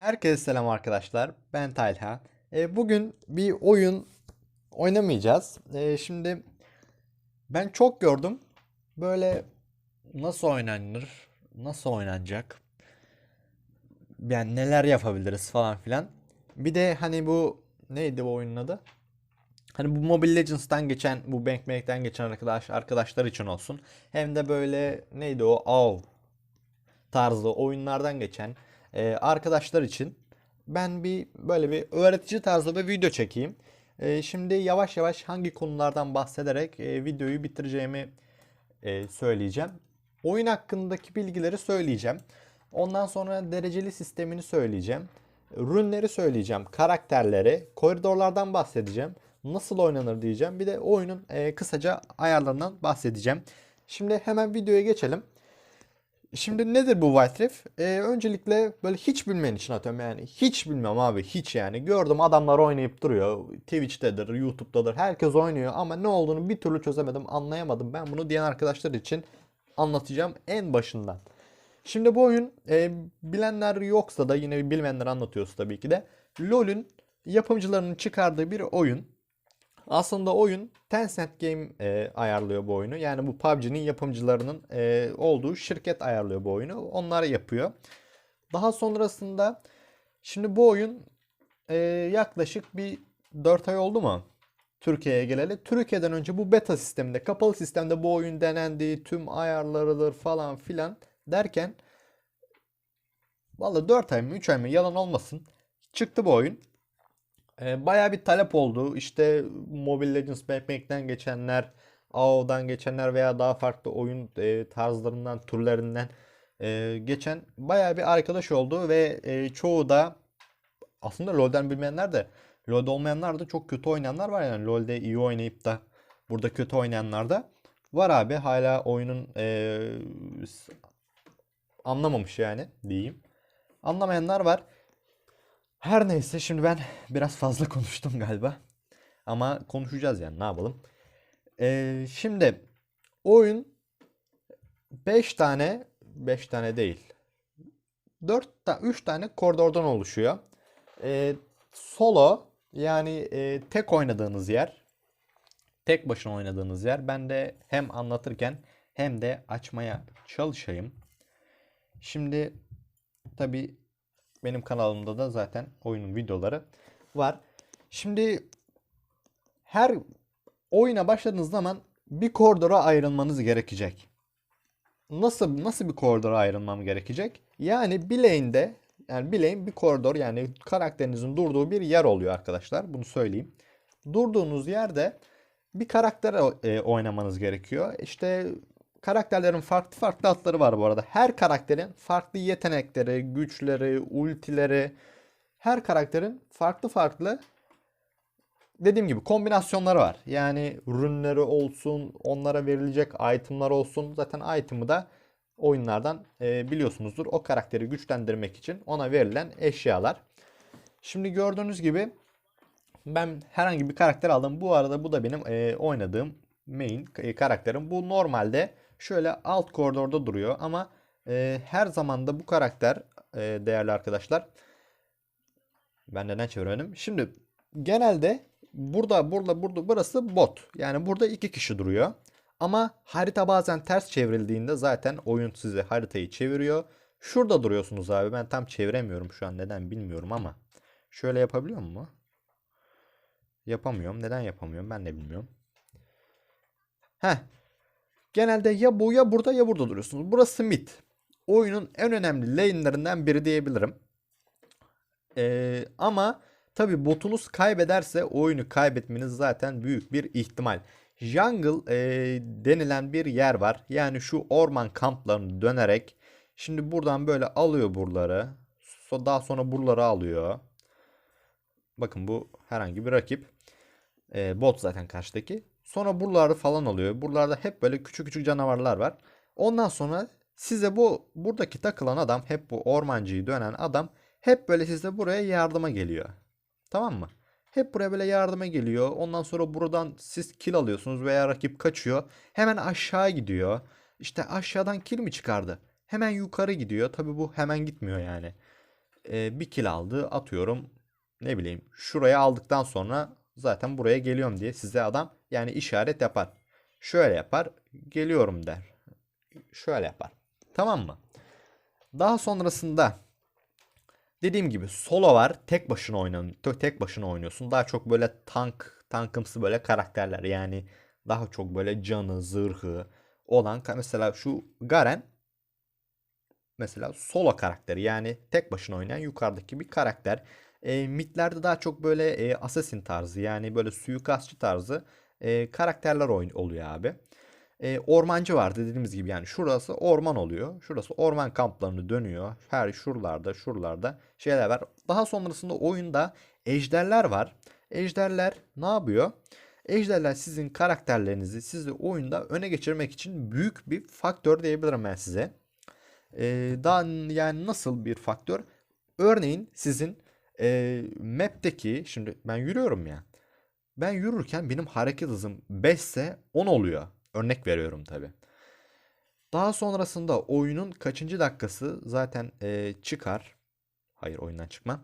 Herkese selam arkadaşlar. Ben Talha. E, bugün bir oyun oynamayacağız. E, şimdi ben çok gördüm. Böyle nasıl oynanır, nasıl oynanacak, yani neler yapabiliriz falan filan. Bir de hani bu neydi bu oyunun adı? Hani bu Mobile Legends'tan geçen, bu Bank Bank'ten geçen arkadaş arkadaşlar için olsun. Hem de böyle neydi o? AoV tarzı oyunlardan geçen e, arkadaşlar için ben bir böyle bir öğretici tarzda bir video çekeyim. E, şimdi yavaş yavaş hangi konulardan bahsederek e, videoyu bitireceğimi e, söyleyeceğim. Oyun hakkındaki bilgileri söyleyeceğim. Ondan sonra dereceli sistemini söyleyeceğim. Rünleri söyleyeceğim. Karakterleri, koridorlardan bahsedeceğim. Nasıl oynanır diyeceğim. Bir de oyunun e, kısaca ayarlarından bahsedeceğim. Şimdi hemen videoya geçelim. Şimdi nedir bu Wild Rift? Ee, öncelikle böyle hiç bilmeyen için atıyorum yani. Hiç bilmem abi hiç yani. Gördüm adamlar oynayıp duruyor. Twitch'tedir, YouTube'dadır. Herkes oynuyor ama ne olduğunu bir türlü çözemedim, anlayamadım. Ben bunu diyen arkadaşlar için anlatacağım en başından. Şimdi bu oyun e, bilenler yoksa da yine bilmeyenler anlatıyoruz tabii ki de. LoL'ün yapımcılarının çıkardığı bir oyun. Aslında oyun Tencent Game e, ayarlıyor bu oyunu. Yani bu PUBG'nin yapımcılarının e, olduğu şirket ayarlıyor bu oyunu. Onlar yapıyor. Daha sonrasında şimdi bu oyun e, yaklaşık bir 4 ay oldu mu? Türkiye'ye geleli. Türkiye'den önce bu beta sisteminde, kapalı sistemde bu oyun denendi. Tüm ayarlarıdır falan filan derken Vallahi 4 ay mı 3 ay mı yalan olmasın. Çıktı bu oyun. E, bayağı bir talep oldu. İşte Mobile Legends Backpack'ten geçenler, AoV'dan geçenler veya daha farklı oyun e, tarzlarından, türlerinden e, geçen bayağı bir arkadaş oldu ve e, çoğu da aslında LoL'den bilmeyenler de LoL'de olmayanlar da çok kötü oynayanlar var yani LoL'de iyi oynayıp da burada kötü oynayanlar da var abi hala oyunun e, anlamamış yani diyeyim. Anlamayanlar var. Her neyse şimdi ben biraz fazla konuştum galiba. Ama konuşacağız yani ne yapalım. Ee, şimdi oyun 5 tane 5 tane değil. 4 ta 3 tane koridordan oluşuyor. Ee, solo yani e, tek oynadığınız yer. Tek başına oynadığınız yer. Ben de hem anlatırken hem de açmaya çalışayım. Şimdi tabii benim kanalımda da zaten oyunun videoları var. Şimdi her oyuna başladığınız zaman bir koridora ayrılmanız gerekecek. Nasıl nasıl bir koridora ayrılmam gerekecek? Yani lane'de yani lane bir koridor yani karakterinizin durduğu bir yer oluyor arkadaşlar. Bunu söyleyeyim. Durduğunuz yerde bir karakter e, oynamanız gerekiyor. İşte karakterlerin farklı farklı adları var bu arada. Her karakterin farklı yetenekleri, güçleri, ultileri, her karakterin farklı farklı dediğim gibi kombinasyonları var. Yani rünleri olsun, onlara verilecek itemlar olsun. Zaten item'ı da oyunlardan e, biliyorsunuzdur. O karakteri güçlendirmek için ona verilen eşyalar. Şimdi gördüğünüz gibi ben herhangi bir karakter aldım. Bu arada bu da benim e, oynadığım main e, karakterim. Bu normalde şöyle alt koridorda duruyor ama e, her zaman da bu karakter e, değerli arkadaşlar. Ben neden çeviremedim? Şimdi genelde burada burada burada burası bot. Yani burada iki kişi duruyor. Ama harita bazen ters çevrildiğinde zaten oyun size haritayı çeviriyor. Şurada duruyorsunuz abi. Ben tam çeviremiyorum şu an neden bilmiyorum ama. Şöyle yapabiliyor mu? Yapamıyorum. Neden yapamıyorum ben de bilmiyorum. Heh. Genelde ya bu ya burada ya burada duruyorsunuz. Burası mid. Oyunun en önemli lane'lerinden biri diyebilirim. Ee, ama tabi botunuz kaybederse oyunu kaybetmeniz zaten büyük bir ihtimal. Jungle ee, denilen bir yer var. Yani şu orman kamplarını dönerek şimdi buradan böyle alıyor buraları. Daha sonra buraları alıyor. Bakın bu herhangi bir rakip. Ee, bot zaten karşıdaki. Sonra buraları falan alıyor. Buralarda hep böyle küçük küçük canavarlar var. Ondan sonra size bu buradaki takılan adam hep bu ormancıyı dönen adam hep böyle size buraya yardıma geliyor. Tamam mı? Hep buraya böyle yardıma geliyor. Ondan sonra buradan siz kill alıyorsunuz veya rakip kaçıyor. Hemen aşağı gidiyor. İşte aşağıdan kill mi çıkardı? Hemen yukarı gidiyor. Tabii bu hemen gitmiyor yani. e, bir kill aldı atıyorum ne bileyim şuraya aldıktan sonra zaten buraya geliyorum diye size adam yani işaret yapar. Şöyle yapar geliyorum der. Şöyle yapar. Tamam mı? Daha sonrasında dediğim gibi solo var. Tek başına oynan tek başına oynuyorsun. Daha çok böyle tank tankımsı böyle karakterler yani daha çok böyle canı, zırhı olan mesela şu Garen mesela solo karakteri yani tek başına oynayan yukarıdaki bir karakter. E, midlerde daha çok böyle e, assassin tarzı yani böyle suikastçı tarzı e, karakterler oyun oluyor abi. E, ormancı vardı dediğimiz gibi yani şurası orman oluyor. Şurası orman kamplarını dönüyor. Her şuralarda şuralarda şeyler var. Daha sonrasında oyunda ejderler var. Ejderler ne yapıyor? Ejderler sizin karakterlerinizi sizi oyunda öne geçirmek için büyük bir faktör diyebilirim ben size. Ee, daha yani nasıl bir faktör? Örneğin sizin e, map'teki şimdi ben yürüyorum ya. Ben yürürken benim hareket hızım 5 ise 10 oluyor. Örnek veriyorum tabi. Daha sonrasında oyunun kaçıncı dakikası zaten e, çıkar. Hayır oyundan çıkma.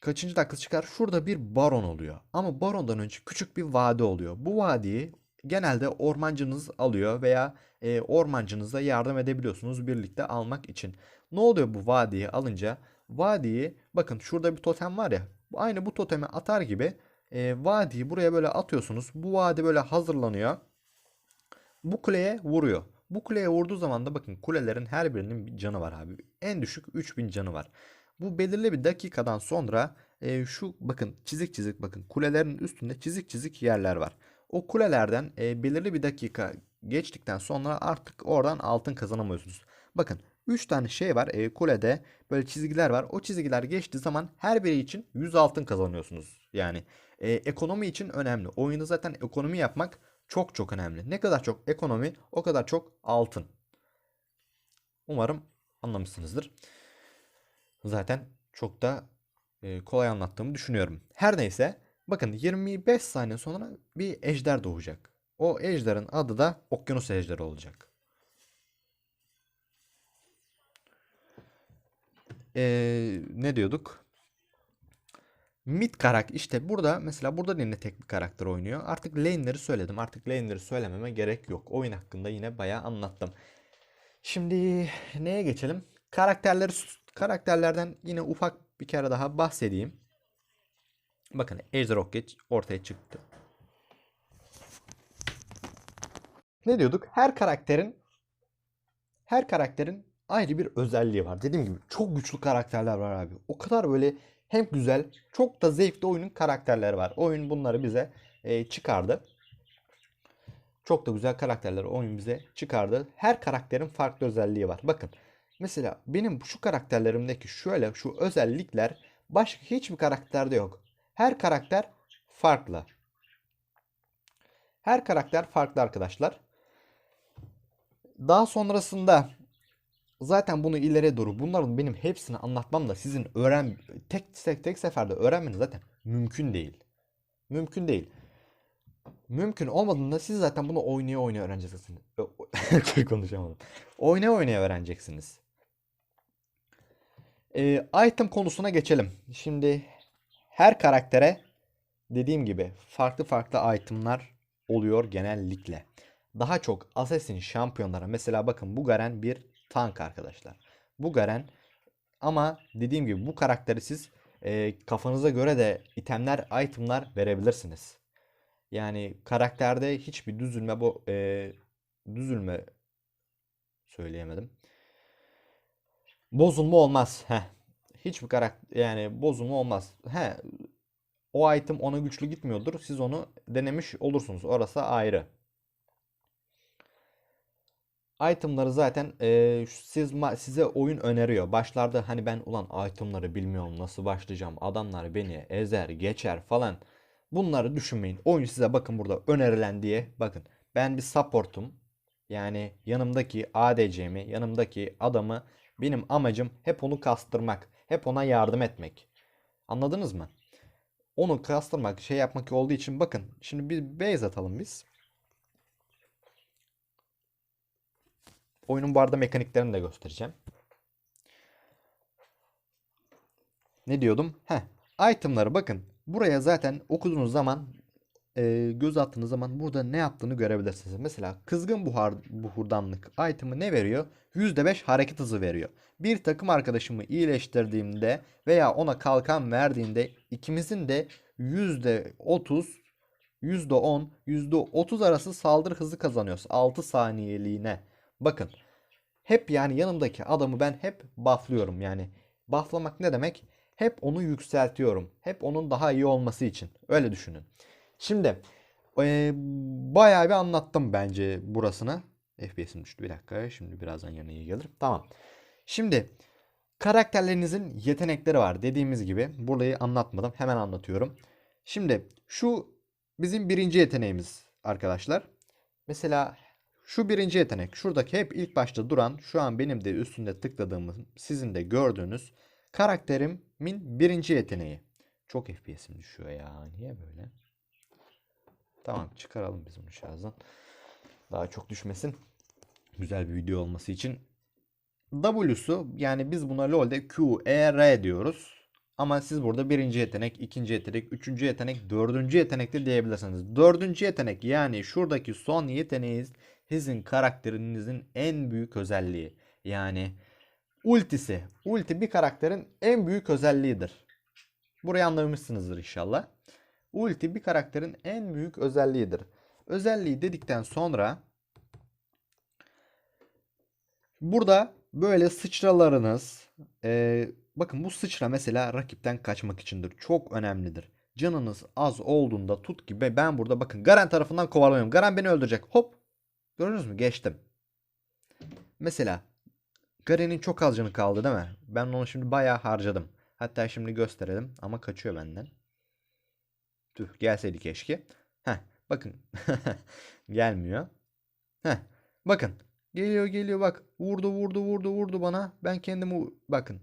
Kaçıncı dakikası çıkar? Şurada bir baron oluyor. Ama barondan önce küçük bir vadi oluyor. Bu vadiyi genelde ormancınız alıyor veya e, ormancınıza yardım edebiliyorsunuz birlikte almak için. Ne oluyor bu vadiyi alınca? Vadiyi bakın şurada bir totem var ya. Aynı bu totemi atar gibi e, vadiyi buraya böyle atıyorsunuz. Bu vadi böyle hazırlanıyor. Bu kuleye vuruyor. Bu kuleye vurduğu zaman da bakın kulelerin her birinin bir canı var abi. En düşük 3000 canı var. Bu belirli bir dakikadan sonra e, şu bakın çizik çizik bakın kulelerin üstünde çizik çizik yerler var. O kulelerden e, belirli bir dakika geçtikten sonra artık oradan altın kazanamıyorsunuz. Bakın 3 tane şey var e, kulede böyle çizgiler var. O çizgiler geçtiği zaman her biri için 100 altın kazanıyorsunuz. Yani e, ekonomi için önemli. Oyunda zaten ekonomi yapmak çok çok önemli. Ne kadar çok ekonomi o kadar çok altın. Umarım anlamışsınızdır. Zaten çok da e, kolay anlattığımı düşünüyorum. Her neyse bakın 25 saniye sonra bir ejder doğacak. O ejderin adı da okyanus ejderi olacak. Ee, ne diyorduk? Mid karak işte burada mesela burada da yine tek bir karakter oynuyor. Artık lane'leri söyledim. Artık lane'leri söylememe gerek yok. Oyun hakkında yine bayağı anlattım. Şimdi neye geçelim? Karakterleri karakterlerden yine ufak bir kere daha bahsedeyim. Bakın Ejder Rocket ortaya çıktı. Ne diyorduk? Her karakterin her karakterin ayrı bir özelliği var. Dediğim gibi çok güçlü karakterler var abi. O kadar böyle hem güzel, çok da zevkli oyunun karakterleri var. Oyun bunları bize e, çıkardı. Çok da güzel karakterleri oyun bize çıkardı. Her karakterin farklı özelliği var. Bakın mesela benim şu karakterlerimdeki şöyle şu özellikler başka hiçbir karakterde yok. Her karakter farklı. Her karakter farklı arkadaşlar. Daha sonrasında zaten bunu ileriye doğru bunların benim hepsini anlatmam da sizin öğren tek tek tek seferde öğrenmeniz zaten mümkün değil. Mümkün değil. Mümkün olmadığında siz zaten bunu oynaya oynaya öğreneceksiniz. Konuşamadım. Oynaya oynaya öğreneceksiniz. Ee, item konusuna geçelim. Şimdi her karaktere dediğim gibi farklı farklı itemlar oluyor genellikle. Daha çok Assassin şampiyonlara mesela bakın bu Garen bir tank arkadaşlar. Bu Garen ama dediğim gibi bu karakteri siz e, kafanıza göre de itemler, itemlar verebilirsiniz. Yani karakterde hiçbir düzülme bu e, düzülme söyleyemedim. Bozulma olmaz. Heh. Hiçbir karakter yani bozulma olmaz. He. O item ona güçlü gitmiyordur. Siz onu denemiş olursunuz. Orası ayrı. Itemları zaten e, siz size oyun öneriyor. Başlarda hani ben ulan itemları bilmiyorum nasıl başlayacağım. Adamlar beni ezer, geçer falan. Bunları düşünmeyin. Oyun size bakın burada önerilen diye bakın. Ben bir supportum. Yani yanımdaki ADC'mi, yanımdaki adamı benim amacım hep onu kastırmak. Hep ona yardım etmek. Anladınız mı? Onu kastırmak, şey yapmak olduğu için bakın. Şimdi bir base atalım biz. Oyunun bu arada mekaniklerini de göstereceğim. Ne diyordum? Heh. Itemları bakın. Buraya zaten okuduğunuz zaman e, göz attığınız zaman burada ne yaptığını görebilirsiniz. Mesela kızgın buhar buhurdanlık item'ı ne veriyor? %5 hareket hızı veriyor. Bir takım arkadaşımı iyileştirdiğimde veya ona kalkan verdiğimde ikimizin de %30 %10, %30 arası saldırı hızı kazanıyoruz. 6 saniyeliğine. Bakın. Hep yani yanımdaki adamı ben hep bufflıyorum. Yani bufflamak ne demek? Hep onu yükseltiyorum. Hep onun daha iyi olması için. Öyle düşünün. Şimdi eee bayağı bir anlattım bence burasını. FPS'im düştü bir dakika. Şimdi birazdan yerine iyi gelir. Tamam. Şimdi karakterlerinizin yetenekleri var. Dediğimiz gibi burayı anlatmadım. Hemen anlatıyorum. Şimdi şu bizim birinci yeteneğimiz arkadaşlar. Mesela şu birinci yetenek. Şuradaki hep ilk başta duran şu an benim de üstünde tıkladığımız sizin de gördüğünüz karakterimin birinci yeteneği. Çok FPS'im düşüyor ya. Niye böyle? Tamam çıkaralım biz bunu şarjdan. Daha çok düşmesin. Güzel bir video olması için. W'su yani biz buna LoL'de Q, E, R diyoruz. Ama siz burada birinci yetenek, ikinci yetenek, üçüncü yetenek, dördüncü yetenek de diyebilirsiniz. Dördüncü yetenek yani şuradaki son yeteneğiniz sizin karakterinizin en büyük özelliği. Yani ultisi. Ulti bir karakterin en büyük özelliğidir. Burayı anlamışsınızdır inşallah. Ulti bir karakterin en büyük özelliğidir. Özelliği dedikten sonra burada böyle sıçralarınız e, bakın bu sıçra mesela rakipten kaçmak içindir. Çok önemlidir. Canınız az olduğunda tut gibi ben burada bakın Garen tarafından kovalanıyorum. Garen beni öldürecek. Hop. Gördünüz mü? Geçtim. Mesela Garen'in çok az kaldı değil mi? Ben onu şimdi bayağı harcadım. Hatta şimdi gösterelim ama kaçıyor benden. Tüh gelseydi keşke. Heh bakın. Gelmiyor. Heh bakın. Geliyor geliyor bak. Vurdu vurdu vurdu vurdu bana. Ben kendimi bakın.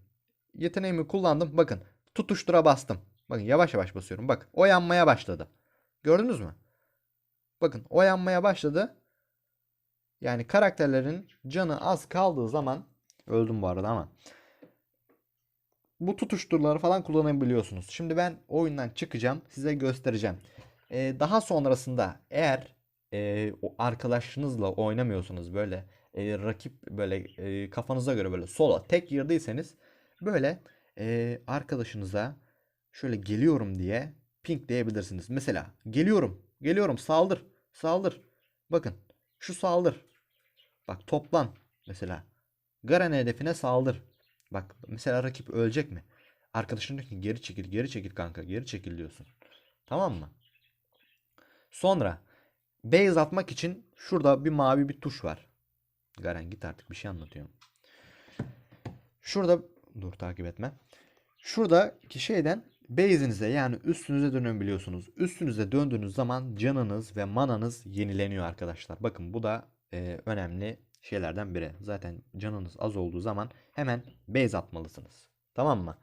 Yeteneğimi kullandım. Bakın. Tutuştura bastım. Bakın yavaş yavaş basıyorum. Bak o yanmaya başladı. Gördünüz mü? Bakın o yanmaya başladı. Yani karakterlerin canı az kaldığı zaman öldüm bu arada ama bu tutuşturları falan kullanabiliyorsunuz. Şimdi ben oyundan çıkacağım. Size göstereceğim. Ee, daha sonrasında eğer e, arkadaşınızla oynamıyorsanız böyle e, rakip böyle e, kafanıza göre böyle sola tek girdiyseniz böyle e, arkadaşınıza şöyle geliyorum diye ping diyebilirsiniz. Mesela geliyorum, geliyorum saldır, saldır. Bakın şu saldır. Bak toplan mesela. Garen hedefine saldır. Bak mesela rakip ölecek mi? Arkadaşın diyor ki geri çekil, geri çekil kanka, geri çekil diyorsun. Tamam mı? Sonra base atmak için şurada bir mavi bir tuş var. Garen git artık bir şey anlatıyorum. Şurada dur takip etme. Şuradaki şeyden base'inize yani üstünüze dönebiliyorsunuz. Üstünüze döndüğünüz zaman canınız ve mananız yenileniyor arkadaşlar. Bakın bu da e, önemli şeylerden biri. Zaten canınız az olduğu zaman hemen base atmalısınız. Tamam mı?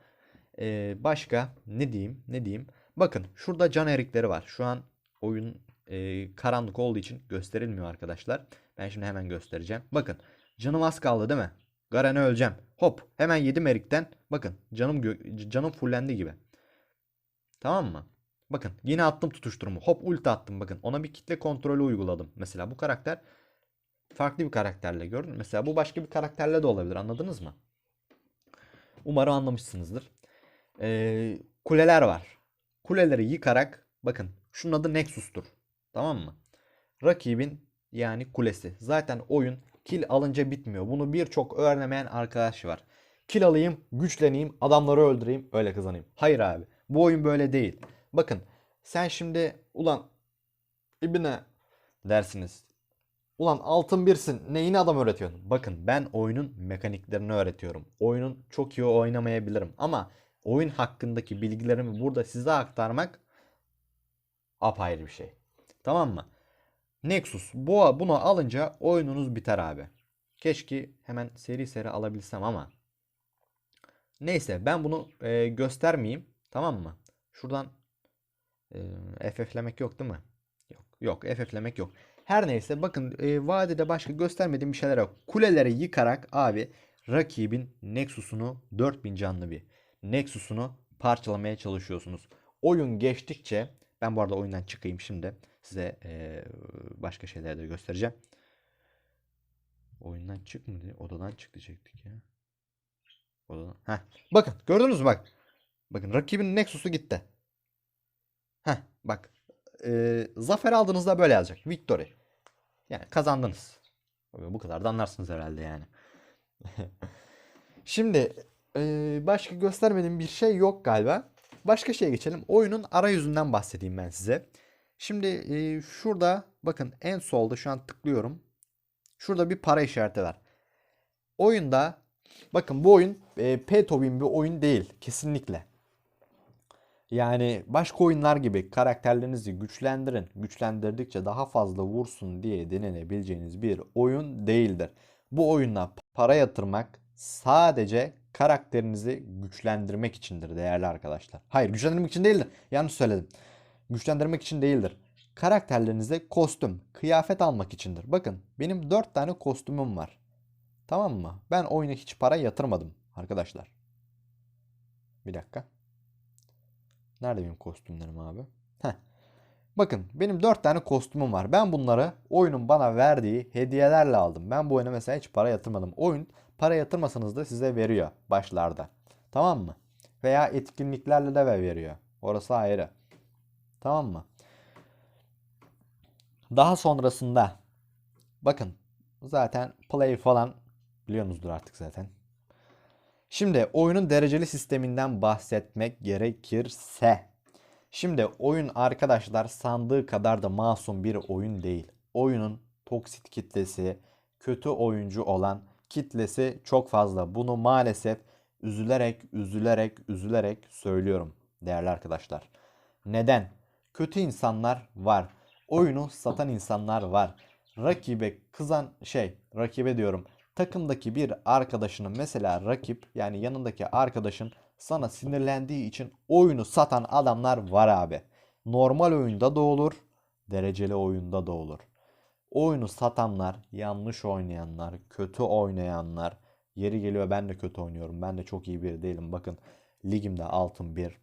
Ee, başka ne diyeyim? Ne diyeyim? Bakın şurada can erikleri var. Şu an oyun e, karanlık olduğu için gösterilmiyor arkadaşlar. Ben şimdi hemen göstereceğim. Bakın canım az kaldı değil mi? Garen'e öleceğim. Hop hemen yedim erikten. Bakın canım canım fullendi gibi. Tamam mı? Bakın yine attım tutuşturumu. Hop ulti attım bakın. Ona bir kitle kontrolü uyguladım. Mesela bu karakter farklı bir karakterle gördün. mü? Mesela bu başka bir karakterle de olabilir. Anladınız mı? Umarım anlamışsınızdır. Ee, kuleler var. Kuleleri yıkarak bakın şunun adı Nexus'tur. Tamam mı? Rakibin yani kulesi. Zaten oyun kill alınca bitmiyor. Bunu birçok öğrenemeyen arkadaş var. Kill alayım, güçleneyim, adamları öldüreyim, öyle kazanayım. Hayır abi. Bu oyun böyle değil. Bakın sen şimdi ulan ibne dersiniz. Ulan altın birsin. Neyini adam öğretiyorsun? Bakın ben oyunun mekaniklerini öğretiyorum. Oyunun çok iyi oynamayabilirim ama oyun hakkındaki bilgilerimi burada size aktarmak apayrı bir şey. Tamam mı? Nexus bu bunu alınca oyununuz biter abi. Keşke hemen seri seri alabilsem ama neyse ben bunu e, göstermeyeyim. Tamam mı? Şuradan e, FF'lemek yok değil mi? Yok. Yok FF'lemek yok. Her neyse bakın e, vadede başka göstermediğim bir şeyler yok. Kuleleri yıkarak abi rakibin Nexus'unu 4000 canlı bir Nexus'unu parçalamaya çalışıyorsunuz. Oyun geçtikçe ben bu arada oyundan çıkayım şimdi. Size eee, başka şeyler de göstereceğim. Oyundan çık mı diye odadan çık diyecektik ya. Odadan. Heh. Bakın gördünüz mü bak. Bakın rakibin Nexus'u gitti. Heh bak. Eee, zafer aldığınızda böyle yazacak. Victory. Yani kazandınız. Bu kadar da anlarsınız herhalde yani. Şimdi eee, başka göstermediğim bir şey yok galiba. Başka şeye geçelim. Oyunun arayüzünden bahsedeyim ben size. Şimdi eee, şurada bakın en solda şu an tıklıyorum. Şurada bir para işareti var. Oyunda bakın bu oyun e, pay to bir oyun değil kesinlikle. Yani başka oyunlar gibi karakterlerinizi güçlendirin. Güçlendirdikçe daha fazla vursun diye denenebileceğiniz bir oyun değildir. Bu oyuna para yatırmak sadece karakterinizi güçlendirmek içindir değerli arkadaşlar. Hayır güçlendirmek için değildir. Yanlış söyledim. Güçlendirmek için değildir. Karakterlerinize kostüm, kıyafet almak içindir. Bakın benim 4 tane kostümüm var. Tamam mı? Ben oyuna hiç para yatırmadım arkadaşlar. Bir dakika. Nerede benim kostümlerim abi? Heh. Bakın benim 4 tane kostümüm var. Ben bunları oyunun bana verdiği hediyelerle aldım. Ben bu oyuna mesela hiç para yatırmadım. Oyun para yatırmasanız da size veriyor başlarda. Tamam mı? Veya etkinliklerle de veriyor. Orası ayrı. Tamam mı? Daha sonrasında bakın zaten play falan biliyorsunuzdur artık zaten. Şimdi oyunun dereceli sisteminden bahsetmek gerekirse. Şimdi oyun arkadaşlar sandığı kadar da masum bir oyun değil. Oyunun toksit kitlesi, kötü oyuncu olan kitlesi çok fazla. Bunu maalesef üzülerek, üzülerek, üzülerek söylüyorum değerli arkadaşlar. Neden? Kötü insanlar var. Oyunu satan insanlar var. Rakibe kızan şey, rakibe diyorum. Takımdaki bir arkadaşının mesela rakip yani yanındaki arkadaşın sana sinirlendiği için oyunu satan adamlar var abi. Normal oyunda da olur, dereceli oyunda da olur. Oyunu satanlar, yanlış oynayanlar, kötü oynayanlar. Yeri geliyor ben de kötü oynuyorum. Ben de çok iyi biri değilim. Bakın ligimde altın bir.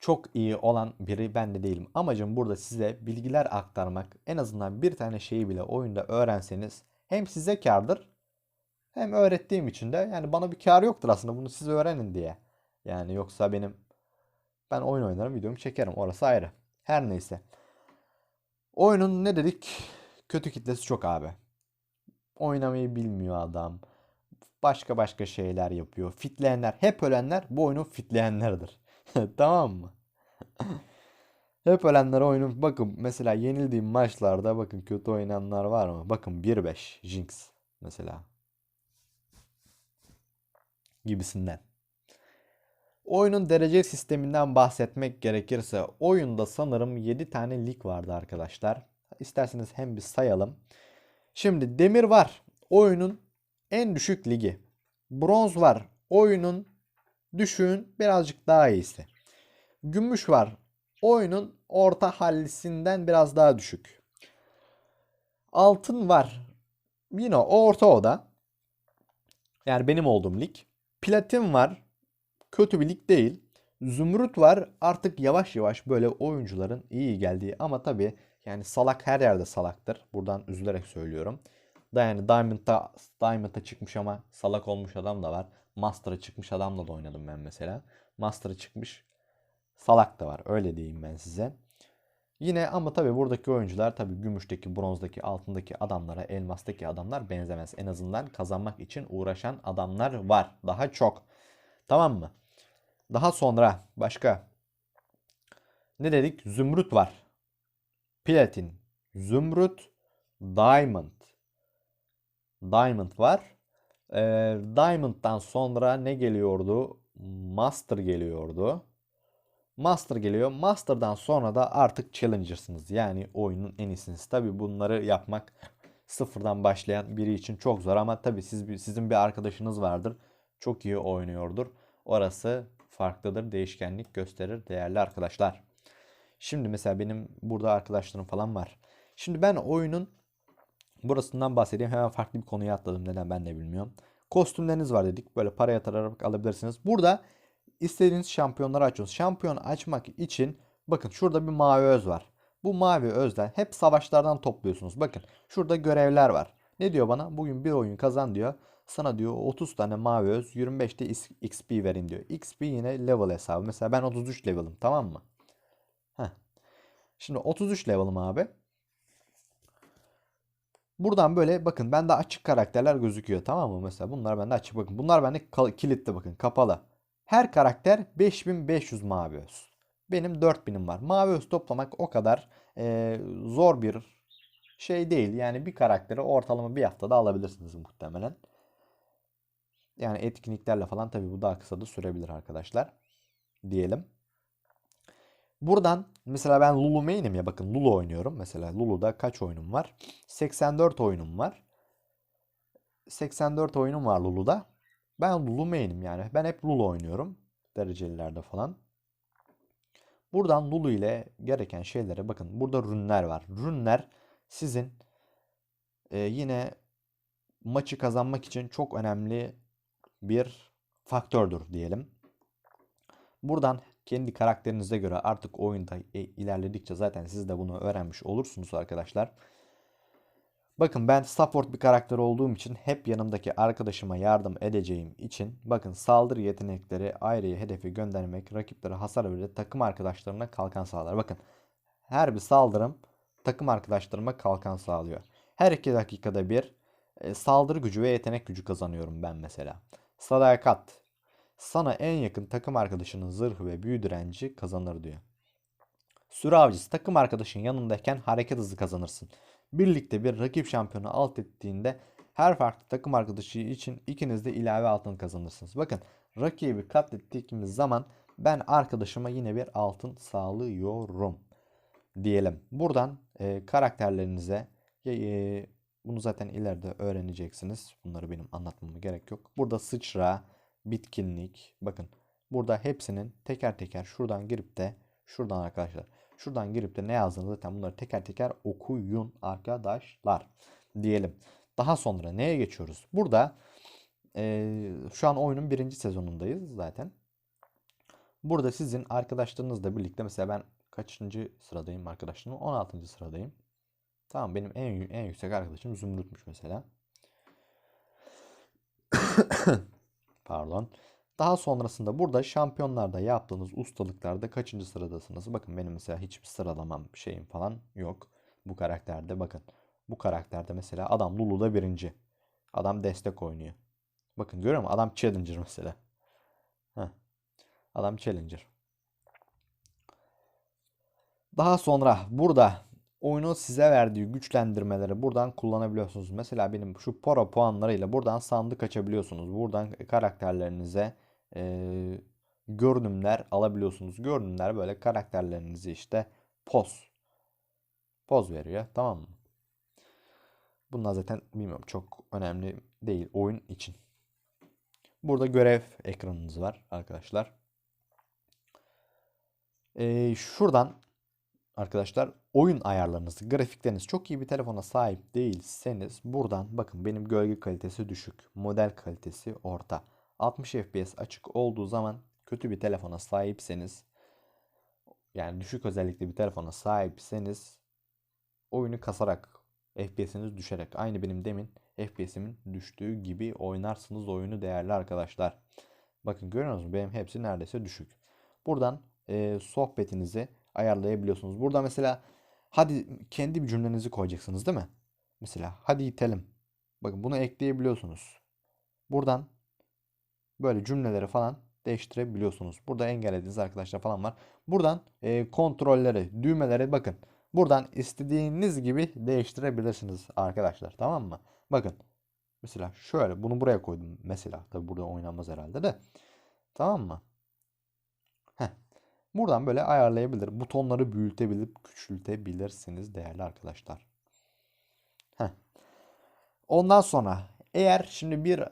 Çok iyi olan biri ben de değilim. Amacım burada size bilgiler aktarmak. En azından bir tane şeyi bile oyunda öğrenseniz hem size kardır hem öğrettiğim için de yani bana bir kar yoktur aslında bunu siz öğrenin diye. Yani yoksa benim ben oyun oynarım videomu çekerim orası ayrı. Her neyse. Oyunun ne dedik? Kötü kitlesi çok abi. Oynamayı bilmiyor adam. Başka başka şeyler yapıyor. Fitleyenler, hep ölenler bu oyunun fitleyenleridir. Tamam mı? Hep ölenler oyunun bakın mesela yenildiğim maçlarda bakın kötü oynayanlar var mı? Bakın 1-5 Jinx mesela gibisinden. Oyunun derece sisteminden bahsetmek gerekirse oyunda sanırım 7 tane lig vardı arkadaşlar. İsterseniz hem bir sayalım. Şimdi demir var. Oyunun en düşük ligi. Bronz var. Oyunun düşüğün birazcık daha iyisi. Gümüş var. Oyunun orta hallisinden biraz daha düşük. Altın var. Yine o orta oda. Yani benim olduğum lig. Platin var. Kötü bir lig değil. Zümrüt var. Artık yavaş yavaş böyle oyuncuların iyi geldiği ama tabii yani salak her yerde salaktır. Buradan üzülerek söylüyorum. Da yani Diamond'da Diamond'a çıkmış ama salak olmuş adam da var. Master'a çıkmış adamla da oynadım ben mesela. Master'a çıkmış salak da var. Öyle diyeyim ben size. Yine ama tabii buradaki oyuncular tabii gümüşteki, bronzdaki, altındaki adamlara, elmastaki adamlar benzemez. En azından kazanmak için uğraşan adamlar var. Daha çok. Tamam mı? Daha sonra başka ne dedik? Zümrüt var. Platin, zümrüt, diamond. Diamond var. Ee, Diamond'dan sonra ne geliyordu? Master geliyordu. Master geliyor. Master'dan sonra da artık Challenger'sınız. Yani oyunun en iyisiniz. Tabi bunları yapmak sıfırdan başlayan biri için çok zor ama tabi siz, sizin bir arkadaşınız vardır. Çok iyi oynuyordur. Orası farklıdır. Değişkenlik gösterir değerli arkadaşlar. Şimdi mesela benim burada arkadaşlarım falan var. Şimdi ben oyunun burasından bahsedeyim. Hemen farklı bir konuya atladım. Neden ben de bilmiyorum. Kostümleriniz var dedik. Böyle para yatırarak alabilirsiniz. Burada istediğiniz şampiyonları açıyorsunuz. Şampiyon açmak için bakın şurada bir mavi öz var. Bu mavi özden hep savaşlardan topluyorsunuz. Bakın şurada görevler var. Ne diyor bana? Bugün bir oyun kazan diyor. Sana diyor 30 tane mavi öz 25 de is- XP verin diyor. XP yine level hesabı. Mesela ben 33 level'ım tamam mı? Heh. Şimdi 33 level'ım abi. Buradan böyle bakın bende açık karakterler gözüküyor tamam mı? Mesela bunlar bende açık bakın. Bunlar bende kilitli bakın kapalı. Her karakter 5500 mavi öz. Benim 4000'im var. Mavi öz toplamak o kadar eee, zor bir şey değil. Yani bir karakteri ortalama bir haftada alabilirsiniz muhtemelen. Yani etkinliklerle falan tabii bu daha kısa da sürebilir arkadaşlar. Diyelim. Buradan mesela ben Lulu main'im ya bakın Lulu oynuyorum. Mesela Lulu'da kaç oyunum var? 84 oyunum var. 84 oyunum var Lulu'da. Ben Lulu main'im yani. Ben hep Lulu oynuyorum. Derecelilerde falan. Buradan Lulu ile gereken şeylere bakın. Burada rünler var. Rünler sizin e, yine maçı kazanmak için çok önemli bir faktördür diyelim. Buradan kendi karakterinize göre artık oyunda e- ilerledikçe zaten siz de bunu öğrenmiş olursunuz arkadaşlar. Bakın ben support bir karakter olduğum için hep yanımdaki arkadaşıma yardım edeceğim için bakın saldırı yetenekleri ayrıya hedefi göndermek rakiplere hasar verir takım arkadaşlarına kalkan sağlar. Bakın her bir saldırım takım arkadaşlarıma kalkan sağlıyor. Her iki dakikada bir e, saldırı gücü ve yetenek gücü kazanıyorum ben mesela. Sadakat. Sana en yakın takım arkadaşının zırhı ve büyü direnci kazanır diyor. Sürü avcısı takım arkadaşın yanındayken hareket hızı kazanırsın. Birlikte bir rakip şampiyonu alt ettiğinde her farklı takım arkadaşı için ikiniz de ilave altın kazanırsınız. Bakın rakibi katlettiğimiz zaman ben arkadaşıma yine bir altın sağlıyorum diyelim. Buradan e, karakterlerinize e, bunu zaten ileride öğreneceksiniz. Bunları benim anlatmama gerek yok. Burada sıçra, bitkinlik. Bakın burada hepsinin teker teker şuradan girip de şuradan arkadaşlar. Şuradan girip de ne yazdığını zaten bunları teker teker okuyun arkadaşlar diyelim. Daha sonra neye geçiyoruz? Burada e, şu an oyunun birinci sezonundayız zaten. Burada sizin arkadaşlarınızla birlikte mesela ben kaçıncı sıradayım arkadaşlarım? 16. sıradayım. Tamam benim en en yüksek arkadaşım Zümrüt'müş mesela. Pardon. Daha sonrasında burada şampiyonlarda yaptığınız ustalıklarda kaçıncı sıradasınız? Bakın benim mesela hiçbir sıralamam şeyim falan yok. Bu karakterde bakın. Bu karakterde mesela adam Lulu'da birinci. Adam destek oynuyor. Bakın görüyor musun? Adam Challenger mesela. Heh. Adam Challenger. Daha sonra burada oyunun size verdiği güçlendirmeleri buradan kullanabiliyorsunuz. Mesela benim şu para puanlarıyla buradan sandık açabiliyorsunuz. Buradan karakterlerinize e, görünümler alabiliyorsunuz. Görünümler böyle karakterlerinizi işte poz poz veriyor. Tamam mı? Bunlar zaten bilmiyorum çok önemli değil oyun için. Burada görev ekranınız var arkadaşlar. Ee, şuradan arkadaşlar oyun ayarlarınızı, grafikleriniz çok iyi bir telefona sahip değilseniz buradan bakın benim gölge kalitesi düşük, model kalitesi orta. 60 FPS açık olduğu zaman kötü bir telefona sahipseniz yani düşük özellikli bir telefona sahipseniz oyunu kasarak FPS'iniz düşerek aynı benim demin FPS'imin düştüğü gibi oynarsınız oyunu değerli arkadaşlar. Bakın görüyor musunuz? Benim hepsi neredeyse düşük. Buradan e, sohbetinizi ayarlayabiliyorsunuz. Burada mesela hadi kendi bir cümlenizi koyacaksınız değil mi? Mesela hadi itelim. Bakın bunu ekleyebiliyorsunuz. Buradan böyle cümleleri falan değiştirebiliyorsunuz. Burada engellediğiniz arkadaşlar falan var. Buradan e, kontrolleri, düğmeleri bakın. Buradan istediğiniz gibi değiştirebilirsiniz arkadaşlar. Tamam mı? Bakın. Mesela şöyle bunu buraya koydum. Mesela tabi burada oynanmaz herhalde de. Tamam mı? Heh. Buradan böyle ayarlayabilir. Butonları büyütebilip küçültebilirsiniz değerli arkadaşlar. Heh. Ondan sonra eğer şimdi bir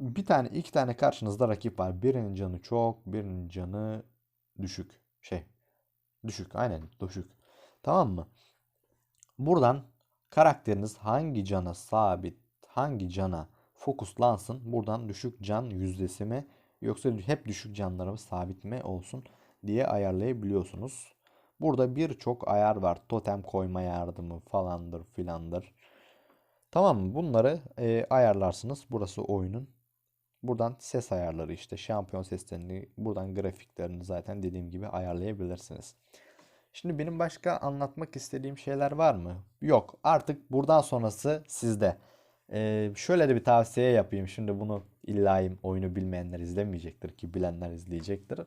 bir tane iki tane karşınızda rakip var. Birinin canı çok, birinin canı düşük. Şey düşük aynen düşük. Tamam mı? Buradan karakteriniz hangi cana sabit, hangi cana fokuslansın. Buradan düşük can yüzdesi mi yoksa hep düşük canları mı sabit mi olsun diye ayarlayabiliyorsunuz. Burada birçok ayar var. Totem koyma yardımı falandır filandır. Tamam mı? Bunları e, ayarlarsınız. Burası oyunun. Buradan ses ayarları işte şampiyon seslerini buradan grafiklerini zaten dediğim gibi ayarlayabilirsiniz. Şimdi benim başka anlatmak istediğim şeyler var mı? Yok. Artık buradan sonrası sizde. Ee, şöyle de bir tavsiye yapayım. Şimdi bunu illahim oyunu bilmeyenler izlemeyecektir ki bilenler izleyecektir.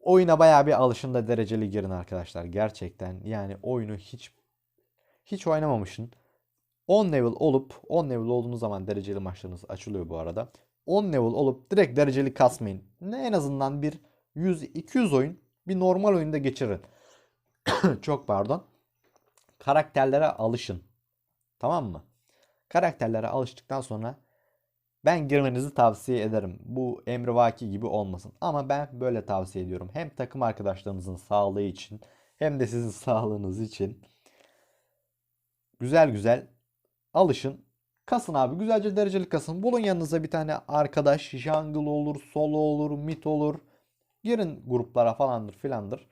Oyuna bayağı bir alışın da dereceli girin arkadaşlar. Gerçekten yani oyunu hiç hiç oynamamışsın. 10 level olup 10 level olduğunuz zaman dereceli maçlarınız açılıyor bu arada. 10 level olup direkt dereceli kasmayın. Ne en azından bir 100-200 oyun bir normal oyunda geçirin. Çok pardon. Karakterlere alışın. Tamam mı? Karakterlere alıştıktan sonra ben girmenizi tavsiye ederim. Bu emrivaki gibi olmasın. Ama ben böyle tavsiye ediyorum. Hem takım arkadaşlarınızın sağlığı için hem de sizin sağlığınız için. Güzel güzel alışın. Kasın abi. Güzelce dereceli kasın. Bulun yanınıza bir tane arkadaş. Jungle olur, solo olur, mid olur. Girin gruplara falandır filandır.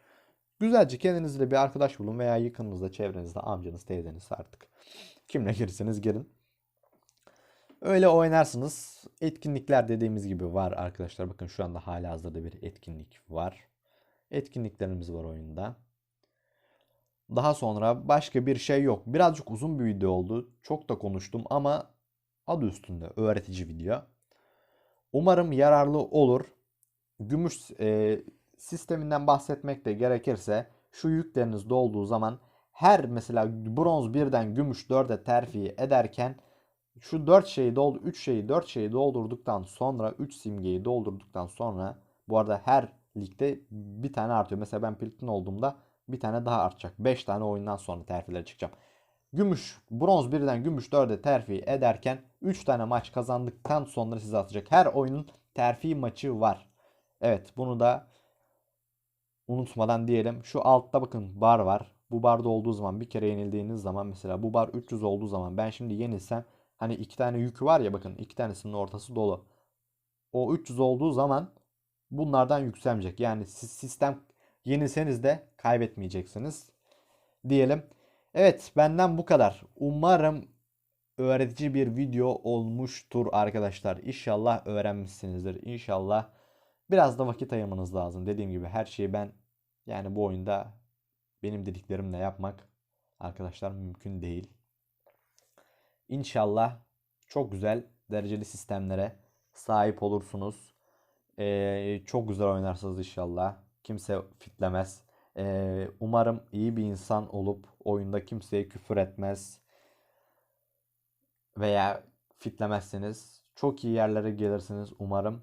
Güzelce kendinizle bir arkadaş bulun veya yakınınızda, çevrenizde, amcanız, teyzeniz artık. Kimle girseniz girin. Öyle oynarsınız. Etkinlikler dediğimiz gibi var arkadaşlar. Bakın şu anda hala hazırda bir etkinlik var. Etkinliklerimiz var oyunda. Daha sonra başka bir şey yok. Birazcık uzun bir video oldu. Çok da konuştum ama adı üstünde öğretici video. Umarım yararlı olur. Gümüş e, sisteminden bahsetmek de gerekirse şu yükleriniz dolduğu zaman her mesela bronz 1'den gümüş 4'e terfi ederken şu 4 şeyi doldu 3 şeyi 4 şeyi doldurduktan sonra 3 simgeyi doldurduktan sonra bu arada her ligde bir tane artıyor. Mesela ben platin olduğumda bir tane daha artacak. 5 tane oyundan sonra terfilere çıkacağım. Gümüş, bronz 1'den gümüş 4'e terfi ederken 3 tane maç kazandıktan sonra size atacak. Her oyunun terfi maçı var. Evet bunu da unutmadan diyelim. Şu altta bakın bar var. Bu barda olduğu zaman bir kere yenildiğiniz zaman mesela bu bar 300 olduğu zaman ben şimdi yenilsem hani iki tane yükü var ya bakın iki tanesinin ortası dolu. O 300 olduğu zaman bunlardan yükselmeyecek. Yani sistem yenilseniz de kaybetmeyeceksiniz diyelim. Evet benden bu kadar. Umarım öğretici bir video olmuştur arkadaşlar. İnşallah öğrenmişsinizdir. İnşallah biraz da vakit ayırmanız lazım. Dediğim gibi her şeyi ben yani bu oyunda benim dediklerimle yapmak arkadaşlar mümkün değil. İnşallah çok güzel dereceli sistemlere sahip olursunuz. Ee, çok güzel oynarsınız inşallah. Kimse fitlemez. Ee, umarım iyi bir insan olup oyunda kimseye küfür etmez veya fitlemezseniz çok iyi yerlere gelirsiniz umarım.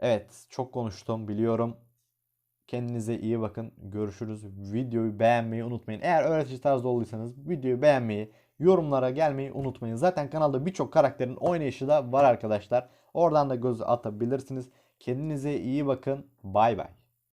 Evet çok konuştum biliyorum. Kendinize iyi bakın. Görüşürüz. Videoyu beğenmeyi unutmayın. Eğer öğretici tarzda olduysanız videoyu beğenmeyi, yorumlara gelmeyi unutmayın. Zaten kanalda birçok karakterin oynayışı da var arkadaşlar. Oradan da göz atabilirsiniz. Kendinize iyi bakın. Bay bay.